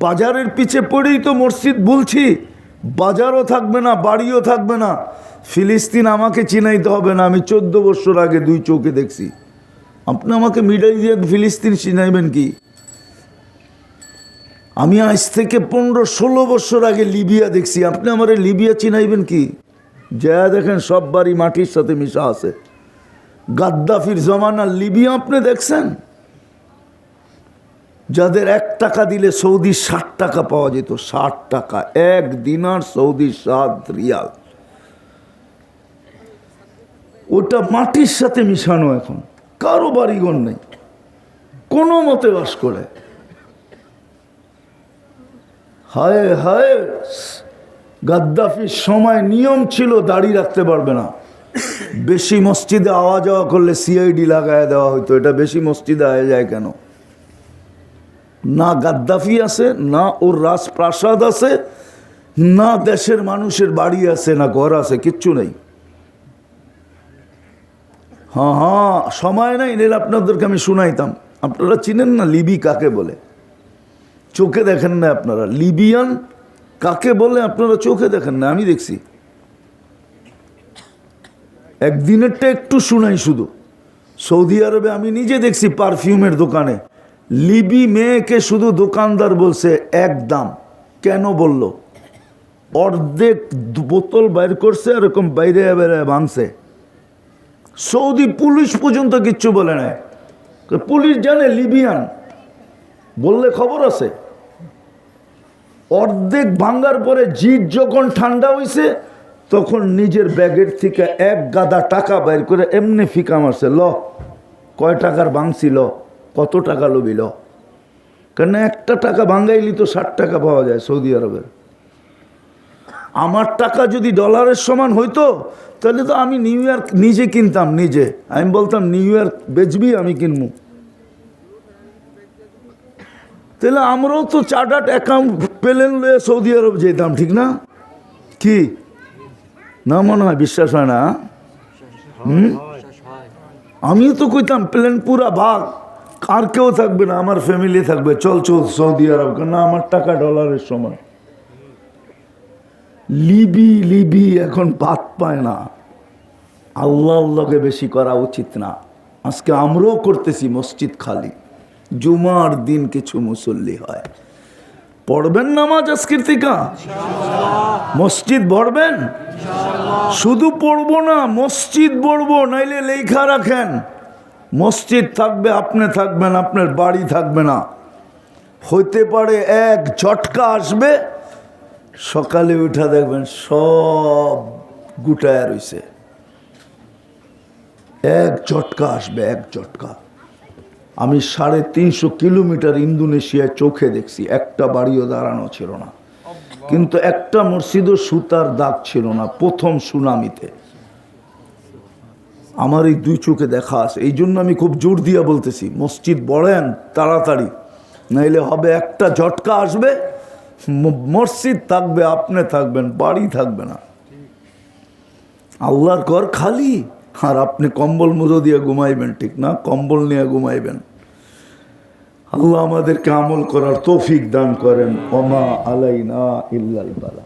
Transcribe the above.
বাজারের পিছে পড়েই তো মসজিদ বলছি। বাজারও থাকবে না, বাড়িও থাকবে না। ফিলিস্তিন আমাকে চিনাইতে হবে না, আমি চোদ্দ বছর আগে দুই চোখে দেখছি। আপনি আমাকে মিডল দিয়ে ফিলিস্তিন চিনাইবেন কি? আমি আজ থেকে পনেরো ষোলো বছর আগে লিবিয়া দেখছি। আপনি আমার লিবিয়া চিনাইবেন কি? যা দেখেন সব বাড়ি মাটির সাথে মিশা আছে। গাদ্দাফির জমানার লিবিয়া আপনি দেখছেন? যাদের এক টাকা দিলে সৌদি ষাট টাকা পাওয়া যেত, ষাট টাকা। এক দিনার সৌদি সাত রিয়াল। ওটা মাটির সাথে মিশানো এখন। কারও বাড়িঘর নেই। কোনো মতে বাস করে। হায় হায়, গাদ্দাফির সময় নিয়ম ছিল দাড়ি রাখতে পারবে না। বেশি মসজিদে আওয়া যাওয়া করলে সিআইডি লাগায় দেওয়া হতো এটা বেশি মসজিদে আয়া যায় কেন? না গাদ্দাফি আছে, না ওর রাজপ্রাসাদ আছে, না দেশের মানুষের বাড়ি আছে, না ঘর আছে, কিচ্ছু নেই। হ্যাঁ হ্যাঁ সময় নাই, নিলে আপনাদেরকে আমি শুনাইতাম। আপনারা চিনেন না লিবি কাকে বলে? চোখে দেখেন না আপনারা? লিবিয়ান কাকে বলে আপনারা চোখে দেখেন না? আমি দেখছি। একদিনেরটা একটু শুনাই শুধু। সৌদি আরবে আমি নিজে দেখছি পারফিউমের দোকানে। লিবি মেয়েকে শুধু দোকানদার বলছে, এক দাম। কেন বলল? অর্ধেক বোতল বাইর করছে, এরকম বাইরে বাইরে ভাঙছে। সৌদি পুলিশ পর্যন্ত কিচ্ছু বলে না পুলিশ জানে লিবিয়ান। বললে খবর আছে। অর্ধেক ভাঙ্গার পরে জিট যখন ঠান্ডা হইছে, তখন নিজের ব্যাগের থেকে এক গাদা টাকা বাইর করে এমনি ফিকা মারছে। ল, কয় টাকার ভাঙছিল কত টাকা লবিল? কেন একটা টাকা ভাঙ্গাইলি তো ষাট টাকা পাওয়া যায় সৌদি আরবের। আমার টাকা যদি ডলারের সমান হইতো তাহলে তো আমি নিউ ইয়র্ক নিজে কিনতাম নিজে। আমি বলতাম নিউ ইয়র্ক বেচবি আমি কিনবো তাহলে আমরাও তো চার্টার্ড অ্যাকাউন্ট পেলেন লয়ে সৌদি আরব যেতাম ঠিক না? কি? না মনে হয় বিশ্বাস হয় না? হুম? আমিও তো কইতাম প্লেন পুরা ভাগ আর কেউ থাকবে না, আমার ফ্যামিলি থাকবে। চল চল, সৌদি আরব। না, আমার টাকা ডলারের সময়। লিবি লিবি এখন বাদ পায় না। আল্লাহ আল্লাহকে বেশি করা উচিত না। আজকে আমরাও করতেছি মসজিদ খালি। জুমার দিন কিছু মুসল্লি হয়। পড়বেন নামাজ আজকের মসজিদ ভরবেন? শুধু পড়ব না, মসজিদ পড়ব নাইলে লেখা রাখেন। মসজিদ থাকবে, আপনি থাকবেন, আপনার বাড়ি থাকবে না। হইতে পারে এক ঝটকা আসবে, সকালে উঠা দেখবেন সব গুটায় রইছে। এক ঝটকা আসবে, এক ঝটকা। আমি সাড়ে তিনশো কিলোমিটার ইন্দোনেশিয়ায় চোখে দেখছি, একটা বাড়িও দাঁড়ানো ছিল না। কিন্তু একটা মসজিদও সুতার দাগ ছিল না, প্রথম সুনামিতে। আমার এই দুই চোখে দেখা আছে। এই জন্য আমি খুব জোর দিয়া বলতেছি, মসজিদ বড়েন তাড়াতাড়ি। নাইলে হবে একটা ঝটকা আসবে মসজিদ থাকবে, আপনি থাকবেন, বাড়ি থাকবে না। আল্লাহর ঘর খালি, আর আপনি কম্বল মুজো দিয়ে ঘুমাইবেন, ঠিক না? কম্বল নিয়ে ঘুমাইবেন। আল্লাহ আমাদেরকে আমল করার তৌফিক দান করেন। ওমা আলাইনা ইল্লাল বালা।